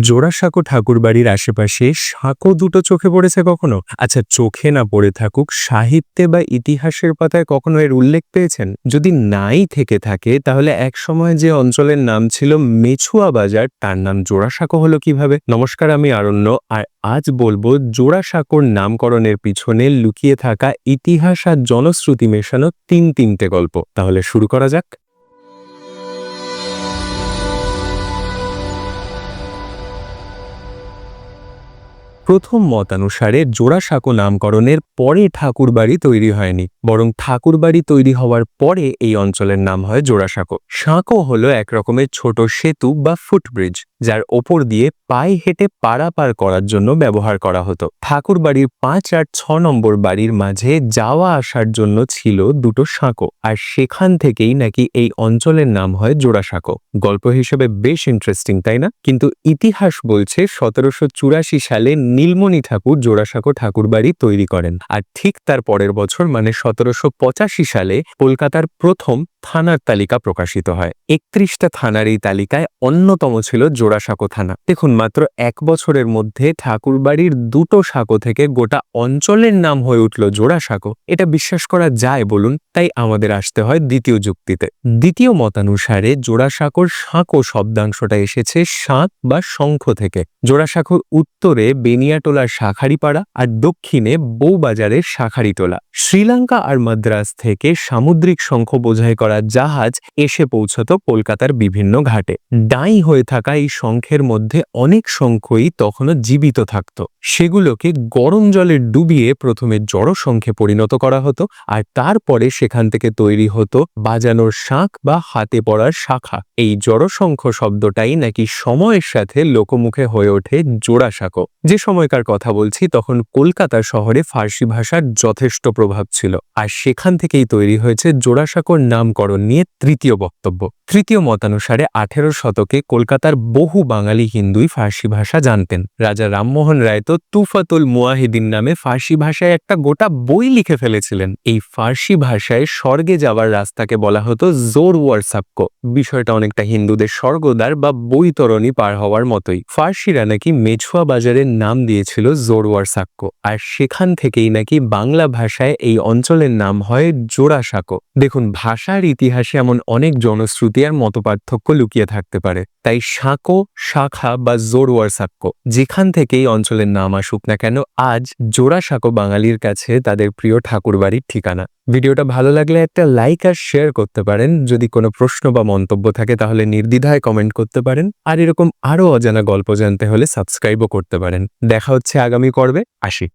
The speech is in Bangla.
জোড়াসাঁকো ঠাকুরবাড়ির আশেপাশে সাঁকো দুটো চোখে পড়েছে কখনো? আচ্ছা চোখে না পড়ে থাকুক, সাহিত্যে বা ইতিহাসের পাতায় কখনো এর উল্লেখ পেয়েছেন? যদি নাই থেকে থাকে, তাহলে এক সময় যে অঞ্চলের নাম ছিল মেছুয়া বাজার, তার নাম জোড়াসাঁকো হলো কীভাবে? নমস্কার, আমি আরণ্য, আর আজ বলব জোড়াসাঁকোর নামকরণের পিছনে লুকিয়ে থাকা ইতিহাস আর জনশ্রুতি মেশানো তিন তিনটে গল্প। তাহলে শুরু করা যাক। প্রথম মতানুসারে জোড়াসাঁকো নামকরণের পরে ঠাকুরবাড়ি তৈরি হয়নি, বরং ঠাকুরবাড়ি তৈরি হওয়ার পরে এই অঞ্চলের নাম হয় জোড়াসাঁকো। সাঁকো হলো এক রকমের ছোট সেতু বা ফুটব্রিজ, যার ওপর দিয়ে পায়ে হেঁটে পারাপার করার জন্য ব্যবহার করা হতো। ঠাকুরবাড়ির পাঁচ আর ছ নম্বর বাড়ির মাঝে যাওয়া আসার জন্য ছিল দুটো সাঁকো, আর সেখান থেকেই নাকি এই অঞ্চলের নাম হয় জোড়াসাঁকো। গল্প হিসেবে বেশ ইন্টারেস্টিং তাই না? কিন্তু ইতিহাস বলছে সতেরোশো চুরাশি সালে নীলমণি ঠাকুর জোড়াসাঁকো ঠাকুরবাড়ি তৈরি করেন। আর ঠিক তার পরের বছর মানে সতেরোশো পঁচাশি সালে, কলকাতার প্রথম থানার তালিকা প্রকাশিত হয়। একত্রিশটা থানার এই তালিকায় অন্যতম ছিল জোড়াসাঁকো থানা। দেখুন, মাত্র এক বছরের মধ্যে ঠাকুরবাড়ির দুটো সাঁকো থেকে গোটা অঞ্চলের নাম হয়ে উঠল জোড়াসাঁকো। এটা বিশ্বাস করা যায় বলুন, তাই আমাদের আসতে হয় দ্বিতীয় যুক্তিতে। দ্বিতীয় মতানুসারে জোড়াসাঁকোর সাঁকো শব্দাংশটা এসেছে শাঁক বা শঙ্খ থেকে। জোড়াসাঁকোর উত্তরে বেনিয়াটোলার শাখারিপাড়া আর দক্ষিণে বউবাজারের শাখারিটোলা। শ্রীলঙ্কা আর মাদ্রাজ থেকে সামুদ্রিক শঙ্খ বোঝাই করা জাহাজ এসে পৌঁছত কলকাতার বিভিন্ন ঘাটে। ডাই হয়ে থাকা এই শঙ্খের মধ্যে অনেক শঙ্খই তখনও জীবিত থাকত। সেগুলোকে গরম জলে ডুবিয়ে প্রথমে জড় শঙ্খে পরিণত করা হতো আর তারপরে সেখান থেকে তৈরি হতো বাজানোর শাঁখ বা হাতে পড়ার শাখা। এই জড়শঙ্খ শব্দটাই নাকি সময়ের সাথে লোকমুখে হয়ে ওঠে জোড়াসাঁকো। যে সময়কার কথা বলছি, তখন কলকাতা শহরে ফার্সি ভাষার যথেষ্ট প্রভাব ছিল। আর সেখান থেকেই তৈরি হয়েছে জোড়াসাঁকোর নামকরণ নিয়ে তৃতীয় বক্তব্য। তৃতীয় মতানুসারে আঠেরো শতকে কলকাতার বহু বাঙালি হিন্দুই ফার্সি ভাষা জানতেন। রাজা রামমোহন রায় তো তুফাতুল মুয়াহিদিন নামে ফার্সি ভাষায় একটা গোটা বই লিখে ফেলেছিলেন। এই ফার্সি ভাষায় স্বর্গে যাওয়ার রাস্তাকে বলা হতো জোর ওয়ারসাক্য বিষয়টা অনেকটা হিন্দুদের স্বর্গদ্বার বা বৈতরণী পার হওয়ার মতোই। ফার্সিরা নাকি মেছুয়া বাজারের নাম দিয়েছিল জোরওয়ার সাক্য আর সেখান থেকেই নাকি বাংলা ভাষায় এই অঞ্চলের নাম হয় জোড়াসাঁকো দেখুন, ভাষার ইতিহাসে এমন অনেক জনশ্রুতি আর মতপার্থক্য লুকিয়ে থাকতে পারে। তাই সাঁকো শাখা বা জোরওয়ার সাক্য যেখান থেকে এই অঞ্চলের নাম আসুক না কেন, আজ জোড়াসাঁকো বাঙালির কাছে তাদের প্রিয় ঠাকুরবাড়ির ঠিকানা। ভিডিওটা ভালো লাগলে একটা লাইক আর শেয়ার করতে পারেন। যদি কোনো প্রশ্ন বা মন্তব্য থাকে তাহলে নির্দ্বিধায় কমেন্ট করতে পারেন। আর এরকম আরও অজানা গল্প জানতে হলে সাবস্ক্রাইবও করতে পারেন। দেখা হচ্ছে আগামী পর্বে। আসি।